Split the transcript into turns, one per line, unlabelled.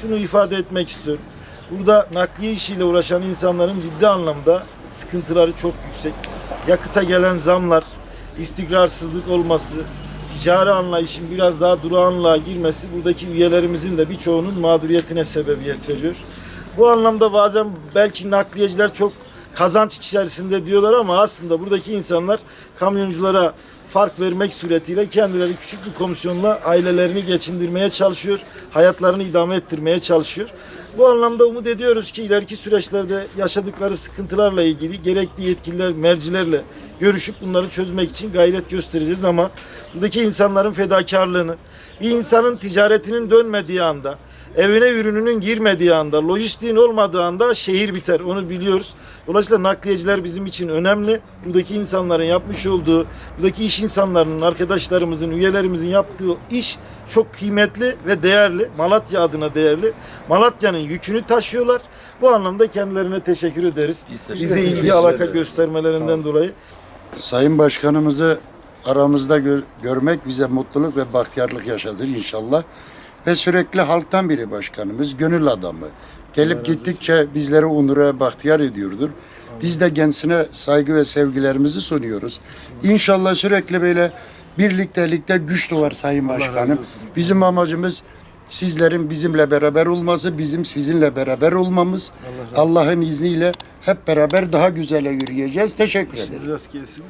şunu ifade etmek istiyorum. Burada nakliye işiyle uğraşan insanların ciddi anlamda sıkıntıları çok yüksek. Yakıta gelen zamlar, istikrarsızlık olması, ticari anlayışın biraz daha durağanlığa girmesi buradaki üyelerimizin de birçoğunun mağduriyetine sebebiyet veriyor. Bu anlamda bazen belki nakliyeciler çok kazanç içerisinde diyorlar ama aslında buradaki insanlar kamyonculara fark vermek suretiyle kendileri küçük bir komisyonla ailelerini geçindirmeye çalışıyor. Hayatlarını idame ettirmeye çalışıyor. Bu anlamda umut ediyoruz ki ileriki süreçlerde yaşadıkları sıkıntılarla ilgili gerekli yetkililer, mercilerle görüşüp bunları çözmek için gayret göstereceğiz ama buradaki insanların fedakarlığını, bir insanın ticaretinin dönmediği anda, evine ürününün girmediği anda, lojistiğin olmadığı anda şehir biter. Onu biliyoruz. Dolayısıyla nakliyeciler bizim için önemli. Buradaki insanların yapmış olduğu, buradaki iş insanlarının, arkadaşlarımızın, üyelerimizin yaptığı iş çok kıymetli ve değerli. Malatya adına değerli. Malatya'nın yükünü taşıyorlar. Bu anlamda kendilerine teşekkür ederiz. Bize ilgi alaka göstermelerinden dolayı.
Sayın Başkanımızı aramızda gör- görmek bize mutluluk ve bahtiyarlık yaşatır inşallah. Ve sürekli halktan biri başkanımız, gönül adamı. Gelip gittikçe bizleri onura, bahtiyar ediyordur. Biz de kendisine saygı ve sevgilerimizi sunuyoruz. İnşallah sürekli böyle birliktelikte güç doğar Sayın Başkanım. Bizim amacımız sizlerin bizimle beraber olması, bizim sizinle beraber olmamız. Allah'ın izniyle hep beraber daha güzele yürüyeceğiz. Teşekkür ederim.
Biraz gelsin.